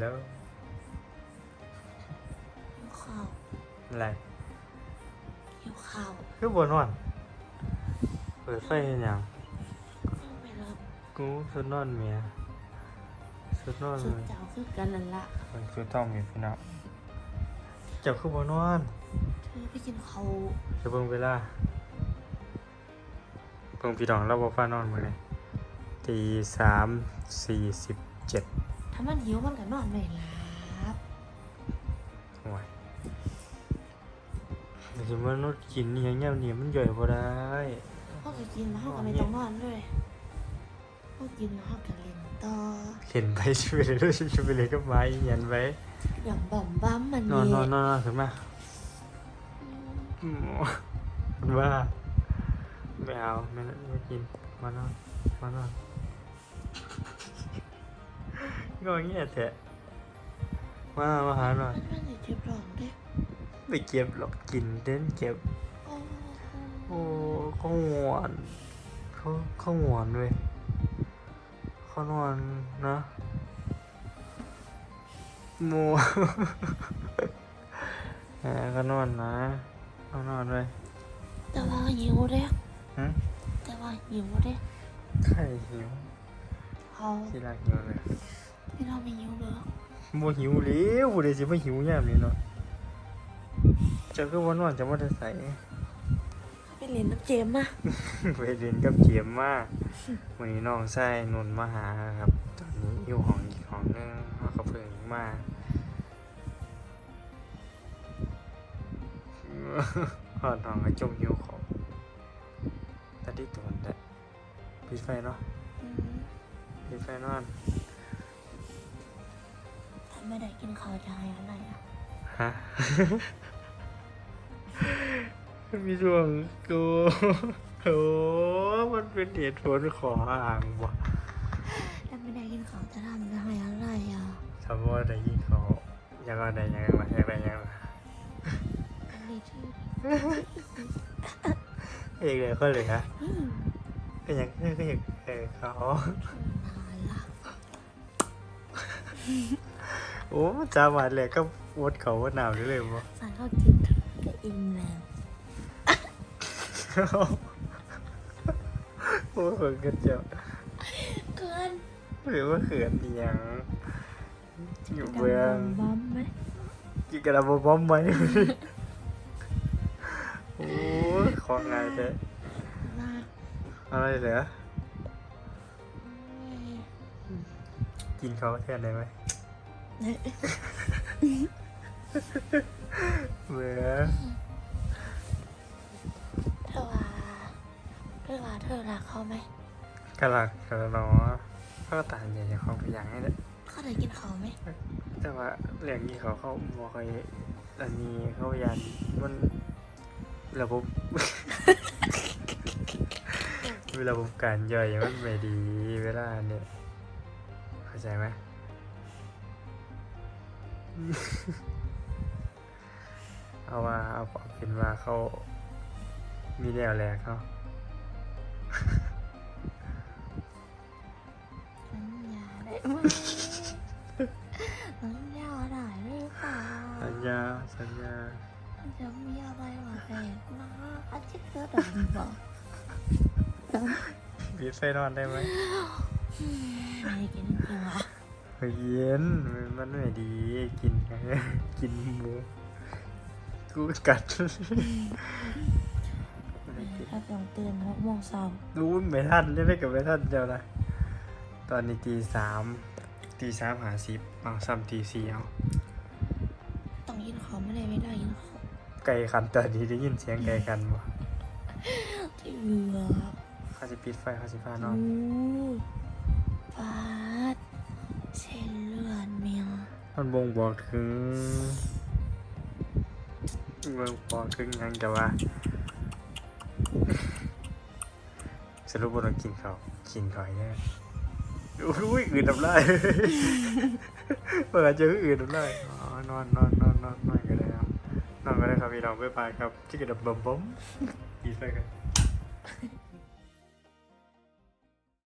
แล้วหิวข้าวอะไรหิวข้าวคือบนนอน เปิดไฟเห็นยังยังไม่เริ่มกูสุดนอนเมียสุดนอนสุดเลยเจ้าคือกันนั่นละมันสุดต้องมีพี่น้องเจ้าคือบนนอนเธอไปกินข้าวจะเบิ่งเวลาเบิ่งพี่น้องเราบอกฟ้านอนมื้อนี้ตีสามสี่สิบเจ็ด ถ้ามันหิวมันก็นอนไม่หลับโอ้ยแต่สิมันนุษย์กินอหย่างเงี้ยนี่มันย่อยบ่ได้เขาก็กินแล้วเขาก็ไม่ต้องนอนด้วยเขากินแล้วเขาก็เล่นต่อเห็นไปช่วยเลยด้วยช่วยเลยก็ไม้เหียนไว้อย่างบ่อมบ้ามมันนอนนนี่อนนอนนอนขึ้นมาอืมมันว่าไม่เอาไม่ไม่กินมานอนมานอน ก็อย่างเงี้ยแท้มามาหาหน่อยมันไม่ได้เจ็บหรอกเด้ไม่เก็บหรอกกินเด่นเก็บ โอ้โอ้เขาหวานเขาเขาหวานเลยเขานอนนะโมแหมก็นอนนะเขานอนเลยแต่ว่าหิวเด้หืมแต่ว่าหิวเด้ไข่หิวเขา ที่รักหิวเลย พี่เราไม่หิวเลยโมหิวเลยบุเดสิไม่หิวยามนี้เนาะเจะก็วันนอนจะว่าจะใส่ไปเล่นน้ำเจมมาไปเรียนกับเจียมมากวันนี้น้องไส้นนท์มาหาครับ ตอนนี้อยู่ห้องอีกห้องนึงเขาก็เพิ่งมาหอดห้องก็จมหิวของตาที่ตัวแต่ปิดไฟเนาะอืมปิดไฟนอนถ้า ไม่ได้กินข้าวจะให้อะไรอะฮะมีช่วงกูโอ้มันเป็นเหตุผลขออ่างว่ะถ้าไม่ได้กินข้าวจะทำจะให้อะไรอะสมมติได้ยินเขาอยากเอาได้ยังไงวะอยากได้ยังไงวะอันนี้ชื่อเอกเลยก็เลยฮะอืมก็ยังก็ยังเออเขาน่ารัก โอ้จามาเลยก็วดเขาว่าหนาวเลยมั้งสารเขากินก็อิ่มแล้วโอ้เขินกันเจ้าเกินหรือว่าเขินอีหยังอยู่เบืองบอมไหมกินกระดาษบอมไหมโอ้ยของไงเจ๊ลากอะไรเหรอกินเขาแทนได้ไหม เบื่อเธอว่าเธอว่าเธอรักเขาไหมกระลักกระนอก็ต่างอย่างอย่างของไปอย่างนี้แหละเขาได้กินเขาไหมแต่ว่าเรื่องนี้เขาเขาบอกคอยอันนี้เขายันมันระบบระบบการย่อยมันไม่ดีเวลาเนี่ยเข้าใจไหม เอาว่าเอาเอาเป็นว่าเขามีแนวแรกเขาสัญญาได้ไหมสัญญาได้หรือเปล่าสัญญาสัญญาจะมีอะไรมาแปลกนะอาทิตย์ละดำบอกปิดไฟนอนได้ไหมไม่ได้กินจริงๆวะ เย็นมันไม่ดีกินไงกินหมูกูกัดถ้าต้องตื่นหกโมงเช้ารู้ไม่ทันยังไม่กับไม่ทันเดียวนะตอนนี้ตีสามตีสามหาสิบบางซ้ำตีสี่เอาต้องกินเขาไม่ได้ไม่ได้กินเขาไก่ขันตอนนี้ได้ยินเสียงไก่ขันบ่ที่เหลือเขาจะปิดไฟเขาจะพานออู้นฟา มันบ่งบอกถึงบ่งบอกถึงยังแต่ว่า สรุปว่าเรากินเขาวกินเขาวแน่อุ้ยอื่นน้ำลายเปิดเจออื่นน้ำลายอ๋อนอนนอนนอนนอนนอนกันเลยครับนอนกันเลยครับพี่น้องบ๊ายบายครับที่กระดับบ่มบ่มดีไปกัน